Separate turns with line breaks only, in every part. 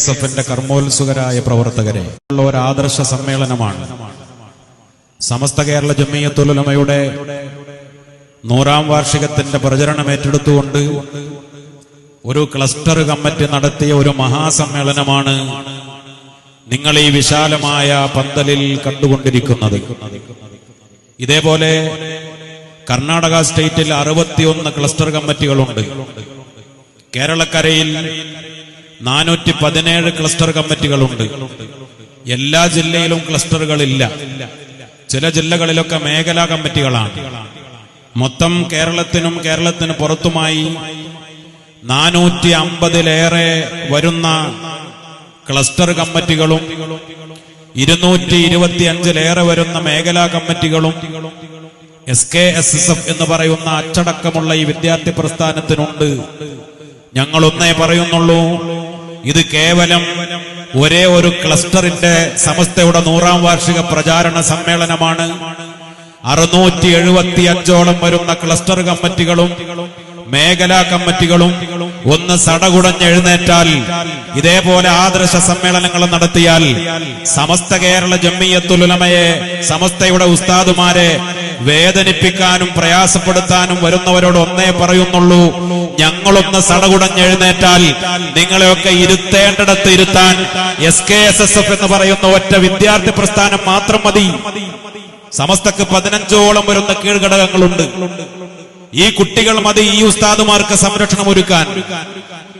S കർമ്മോത്സുകരായ പ്രവർത്തകരെ. ഉള്ള ഒരു ആദർശ സമ്മേളനമാണ്. സമസ്ത കേരള ജമ്മിയത്തുലമയുടെ നൂറാം വാർഷികത്തിന്റെ പ്രചരണം ഏറ്റെടുത്തുകൊണ്ട് ഒരു ക്ലസ്റ്റർ കമ്മിറ്റി നടത്തിയ ഒരു മഹാസമ്മേളനമാണ് നിങ്ങൾ ഈ വിശാലമായ പന്തലിൽ കണ്ടുകൊണ്ടിരിക്കുന്നത്. ഇതേപോലെ കർണാടക സ്റ്റേറ്റിൽ അറുപത്തിയൊന്ന് ക്ലസ്റ്റർ കമ്മിറ്റികളുണ്ട്. കേരളക്കരയിൽ നാനൂറ്റി പതിനേഴ് ക്ലസ്റ്റർ കമ്മിറ്റികളുണ്ട് എല്ലാ ജില്ലയിലും ക്ലസ്റ്ററുകളില്ല ചില ജില്ലകളിലൊക്കെ മേഖലാ കമ്മിറ്റികളാണ് മൊത്തം കേരളത്തിനും കേരളത്തിന് പുറത്തുമായി നാനൂറ്റി അമ്പതിലേറെ വരുന്ന ക്ലസ്റ്റർ കമ്മിറ്റികളും ഇരുന്നൂറ്റി ഇരുപത്തി അഞ്ചിലേറെ വരുന്ന മേഖലാ കമ്മിറ്റികളും S K S S F എന്ന് പറയുന്ന അച്ചടക്കമുള്ള ഈ വിദ്യാർത്ഥി പ്രസ്ഥാനത്തിനുണ്ട്. ഞങ്ങളൊന്നേ പറയുന്നുള്ളൂ ഇത് കേവലം ഒരേ ഒരു ക്ലസ്റ്ററിന്റെ സമസ്തയുടെ നൂറാം വാർഷിക പ്രചാരണ സമ്മേളനമാണ്. അറുന്നൂറ്റി എഴുപത്തി അഞ്ചോളം വരുന്ന ക്ലസ്റ്റർ കമ്മിറ്റികളും മേഖലാ കമ്മിറ്റികളും ഒന്ന് സടകുടഞ്ഞെഴുന്നേറ്റാൽ ഇതേപോലെ ആദർശ സമ്മേളനങ്ങൾ നടത്തിയാൽ സമസ്ത കേരള ജമ്മിയത്തുലമയെ സമസ്തയുടെ ഉസ്താദുമാരെ വേദനിപ്പിക്കാനും പ്രയാസപ്പെടുത്താനും വരുന്നവരോട് ഒന്നേ പറയുന്നുള്ളൂ. ഞങ്ങളൊന്ന് സടകുടഞ്ഞെഴുന്നേറ്റാൽ നിങ്ങളെയൊക്കെ ഇരുത്തേണ്ടിടത്ത് ഇരുത്താൻ S K S S F എന്ന് പറയുന്ന ഒറ്റ വിദ്യാർത്ഥി പ്രസ്ഥാനം മാത്രം മതി. സമസ്തക്ക് പതിനഞ്ചോളം വരുന്ന കീഴ്ഘടകങ്ങളുണ്ട്. ഈ കുട്ടികൾ മതി ഈ ഉസ്താദുമാർക്ക് സംരക്ഷണം ഒരുക്കാൻ.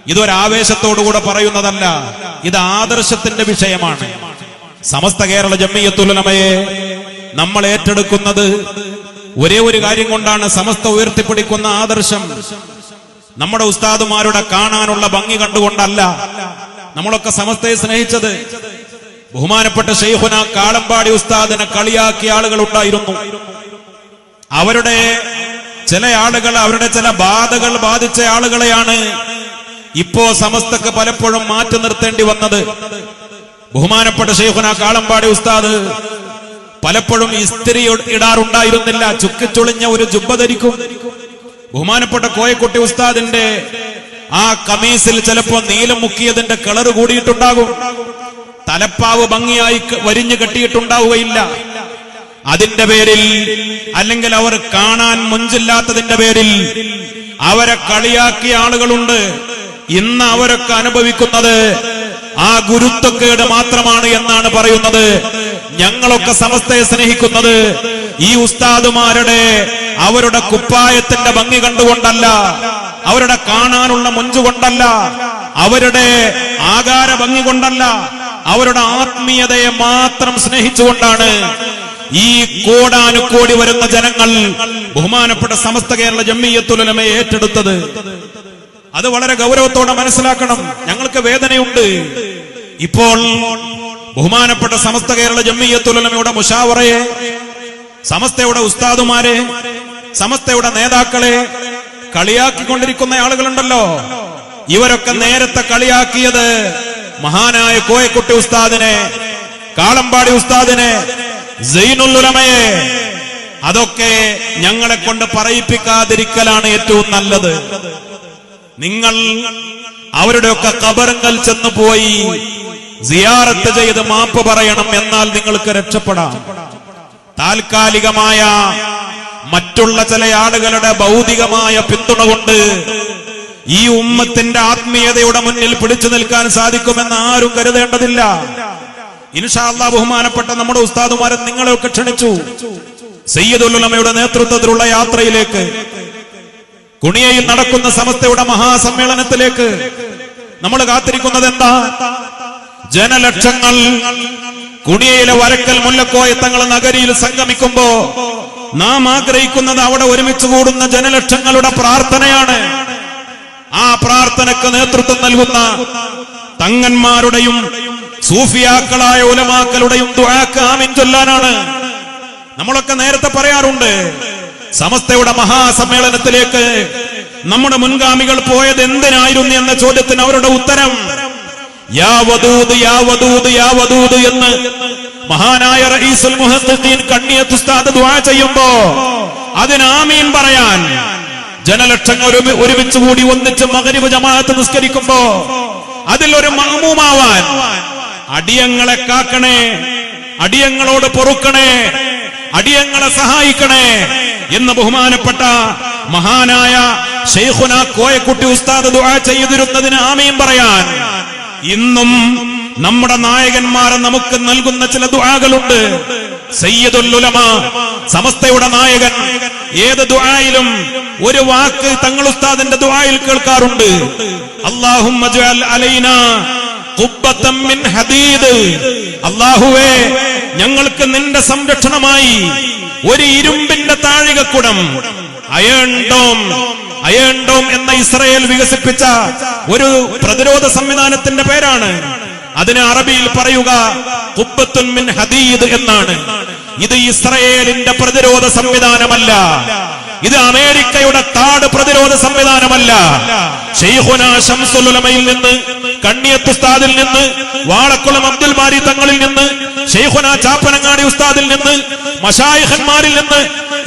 ഇതൊരാവേശത്തോടുകൂടെ പറയുന്നതല്ല ഇത് ആദർശത്തിന്റെ വിഷയമാണ്. സമസ്ത കേരള ജമ്മിയത്തുലമയെ നമ്മൾ ഏറ്റെടുക്കുന്നത് ഒരേ ഒരു കാര്യം കൊണ്ടാണ് സമസ്ത ഉയർത്തിപ്പിടിക്കുന്ന ആദർശം. നമ്മുടെ ഉസ്താദുമാരുടെ കാണാനുള്ള ഭംഗി കണ്ടുകൊണ്ടല്ല നമ്മളൊക്കെ സമസ്തയെ സ്നേഹിച്ചത്. ബഹുമാനപ്പെട്ട ഷെയ്ഹുന കാളമ്പാടി ഉസ്താദിനെ കളിയാക്കിയ ആളുകൾ ഉണ്ടായിരുന്നു. അവരുടെ ചില ആളുകൾ അവരുടെ ചില ബാധകൾ ബാധിച്ച ആളുകളെയാണ് ഇപ്പോ സമസ്തക്ക് പലപ്പോഴും മാറ്റി നിർത്തേണ്ടി വന്നത്. ബഹുമാനപ്പെട്ട ഷെയ്ഖുന കാളമ്പാടി ഉസ്താദ് പലപ്പോഴും ഇസ്തിരി ഇടാറുണ്ടായിരുന്നില്ല. ചുക്കിച്ചുളിഞ്ഞ ഒരു ജുബ്ബ ധരിക്കും. ബഹുമാനപ്പെട്ട കോയക്കുട്ടി ഉസ്താദിന്റെ ആ കമീസിൽ ചിലപ്പോ നീലം മുക്കിയതിന്റെ കളർ കൂടിയിട്ടുണ്ടാകും. തലപ്പാവ് ഭംഗിയായി വരിഞ്ഞു കെട്ടിയിട്ടുണ്ടാവുകയില്ല. അതിന്റെ പേരിൽ അല്ലെങ്കിൽ അവർ കാണാൻ മുഞ്ചില്ലാത്തതിന്റെ പേരിൽ അവരെ കളിയാക്കിയ ആളുകളുണ്ട്. ഇന്ന് അവരൊക്കെ അനുഭവിക്കുന്നത് ആ ഗുരുത്വക്കേട് മാത്രമാണ് എന്നാണ് പറയുന്നത്. ഞങ്ങളൊക്കെ സമസ്തയെ സ്നേഹിക്കുന്നത് ഈ ഉസ്താദുമാരുടെ അവരുടെ കുപ്പായത്തിന്റെ ഭംഗി കണ്ടുകൊണ്ടല്ല അവരുടെ കാണാനുള്ള മുഞ്ചുകൊണ്ടല്ല അവരുടെ ആകാര ഭംഗി കൊണ്ടല്ല അവരുടെ ആത്മീയതയെ മാത്രം സ്നേഹിച്ചുകൊണ്ടാണ് ഈ കോടാനുകോടി വരുന്ന ജനങ്ങൾ ബഹുമാനപ്പെട്ട സമസ്ത കേരള ജമ്മിയത്തുലമയെ ഏറ്റെടുത്തത്. അത് വളരെ ഗൗരവത്തോടെ മനസ്സിലാക്കണം. ഞങ്ങൾക്ക് വേദനയുണ്ട്. ഇപ്പോൾ ബഹുമാനപ്പെട്ട സമസ്ത കേരള ജമ്മിയത്തുലമയുടെ മുഷാവറയെ സമസ്തയുടെ ഉസ്താദുമാരെ സമസ്തയുടെ നേതാക്കളെ കളിയാക്കിക്കൊണ്ടിരിക്കുന്ന ആളുകളുണ്ടല്ലോ. ഇവരൊക്കെ നേരത്തെ കളിയാക്കിയത് മഹാനായ കോയക്കുട്ടി ഉസ്താദിനെ കാളമ്പാടി ഉസ്താദിനെ സൈനുല്ലുലമയെ അതൊക്കെ ഞങ്ങളെ കൊണ്ട് പറയിപ്പിക്കാതിരിക്കലാണ് ഏറ്റവും നല്ലത്. നിങ്ങൾ അവരുടെയൊക്കെ കബറങ്ങൾ ചെന്നു പോയി സിയാറത്ത് ചെയ്ത് മാപ്പ് പറയണം എന്നാൽ നിങ്ങൾക്ക് രക്ഷപ്പെടാം. താൽക്കാലികമായ മറ്റുള്ള ചില ആളുകളുടെ ഭൗതികമായ പിന്തുണ കൊണ്ട് ഈ ഉമ്മത്തിന്റെ ആത്മീയതയുടെ മുന്നിൽ പിടിച്ചു നിൽക്കാൻ സാധിക്കുമെന്ന് ആരും കരുതേണ്ടതില്ല. ഇൻഷാല്ല ബഹുമാനപ്പെട്ട നമ്മുടെ ഉസ്താദുമാരെ നിങ്ങളെയൊക്കെ ക്ഷണിച്ചു. സയ്യദുല്ലമയുടെ നേതൃത്വത്തിലുള്ള യാത്രയിലേക്ക് കുണിയയിൽ നടക്കുന്ന സമസ്തയുടെ മഹാസമ്മേളനത്തിലേക്ക് നമ്മൾ കാത്തിരിക്കുന്നത് എന്താ? ജനലക്ഷങ്ങൾ. കുണിയയിലെ വരക്കൽ മുല്ലക്കോയ തങ്ങൾ നഗരിയിൽ സംഗമിക്കുമ്പോ നാം ആഗ്രഹിക്കുന്നത് അവിടെ ഒരുമിച്ച് കൂടുന്ന ജനലക്ഷങ്ങളുടെ പ്രാർത്ഥനയാണ്. ആ പ്രാർത്ഥനക്ക് നേതൃത്വം നൽകുന്ന തങ്ങന്മാരുടെയും സൂഫിയാക്കളായ ഉലമാക്കളുടെയും ദുഴാക്ക് ആമിൻ ചൊല്ലാനാണ്. നമ്മളൊക്കെ നേരത്തെ പറയാറുണ്ട് സമസ്തയുടെ മഹാസമ്മേളനത്തിലേക്ക് നമ്മുടെ മുൻഗാമികൾ പോയത് എന്തിനായിരുന്നു എന്ന ചോദ്യത്തിന് അവരുടെ ഉത്തരം എന്ന് മഹാനായ റഹീസുൽ മുഹദ്ദിഖീൻ കണ്ണിയത്ത് ഉസ്താദ് ദുആ ചെയ്യുമ്പോ അതിന് ആമീൻ പറയാൻ. ജനലക്ഷങ്ങൾ ഒരുമിച്ച് കൂടി ഒന്നിച്ച് മകരിവ് ജമാഅത്ത് നിസ്കരിക്കുമ്പോ അതിൽ ഒരു മഹമൂമാവാൻ. അടിയങ്ങളെ കാക്കണേ അടിയങ്ങളോട് പൊറുക്കണേ അടിയങ്ങളെ സഹായിക്കണേ എന്ന് ബഹുമാനപ്പെട്ട മഹാനായ ഷെയ്ഖുന കോയക്കുട്ടി ഉസ്താദ് ദുആ ചെയ്തിരുന്നതിന് ആമയും പറയാൻ. ഇന്നും നമ്മുടെ നായകന്മാരെ നമുക്ക് നൽകുന്ന ചില ദുആകളുണ്ട്. സയ്യിദുൽ ഉലമ സമസ്തയുടെ നായകൻ. ഏത് ദുആയിലും ഒരു വാക്ക് തങ്ങൾ ഉസ്താദിന്റെ ദുആയിൽ കേൾക്കാറുണ്ട്. ഖുബ്ബത്തം മിൻ ഹദീദ്. അല്ലാഹുവേ ഞങ്ങൾക്ക് നിന്റെ സംരക്ഷണമായി ഒരു ഇരുമ്പിന്റെ താഴികക്കുടം അയൺ ഡോം അയേൺ ഡോം എന്ന ഇസ്രയേൽ വികസിപ്പിച്ച ഒരു പ്രതിരോധ സംവിധാനത്തിന്റെ പേരാണ്. അതിന് അറബിയിൽ പറയുക ഖുബ്ബത്തുൻ മിൻ ഹദീദ് എന്നാണ്. ഇത് ഇസ്രയേലിന്റെ പ്രതിരോധ സംവിധാനമല്ല. ഇത് അമേരിക്കയുടെ താട് പ്രതിരോധ സംവിധാനമല്ല. ഉലമയിൽ നിന്ന് കണ്ണിയത്ത് ഉസ്താദിൽ നിന്ന് വാളക്കുളം അബ്ദുൽ ബാരി തങ്ങളിൽ നിന്ന് ഷെയ്ഖുന ചാപ്പനങ്ങാടി ഉസ്താദിൽ നിന്ന് മഷായിഖന്മാരിൽ നിന്ന്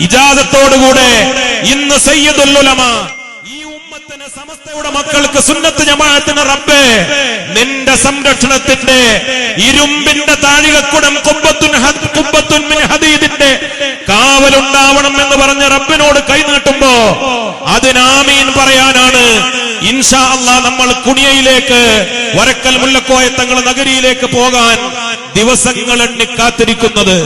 ഇജാദത്തോടുകൂടെ ഇന്ന് സയ്യദുല്ലുലമ ഈ ഉമ്മത്തിന് സമസ്തയുടെ മക്കൾക്ക് സുന്നത്ത് ജമാഅത്തിന് റബ്ബേ നിന്റെ സംരക്ഷണത്തിന്റെ ഇരുമ്പിന്റെ താഴികക്കുടം കുബത്തുൻ കുബ്ബത്തുൻ മിൻ ഹദീദിന്റെ കാവലുണ്ടാവണം എന്ന് പറഞ്ഞ റബ്ബിനോട് കൈനീട്ടുമ്പോ അതിനാമീൻ പറയാനാണ്. ഇൻഷാ അള്ളാ നമ്മൾ കുണിയയിലേക്ക് വരക്കൽ മുല്ലക്കോയ തങ്ങൾ നഗരിയിലേക്ക് പോകാൻ ദിവസങ്ങൾ എണ്ണി കാത്തിരിക്കുന്നത്.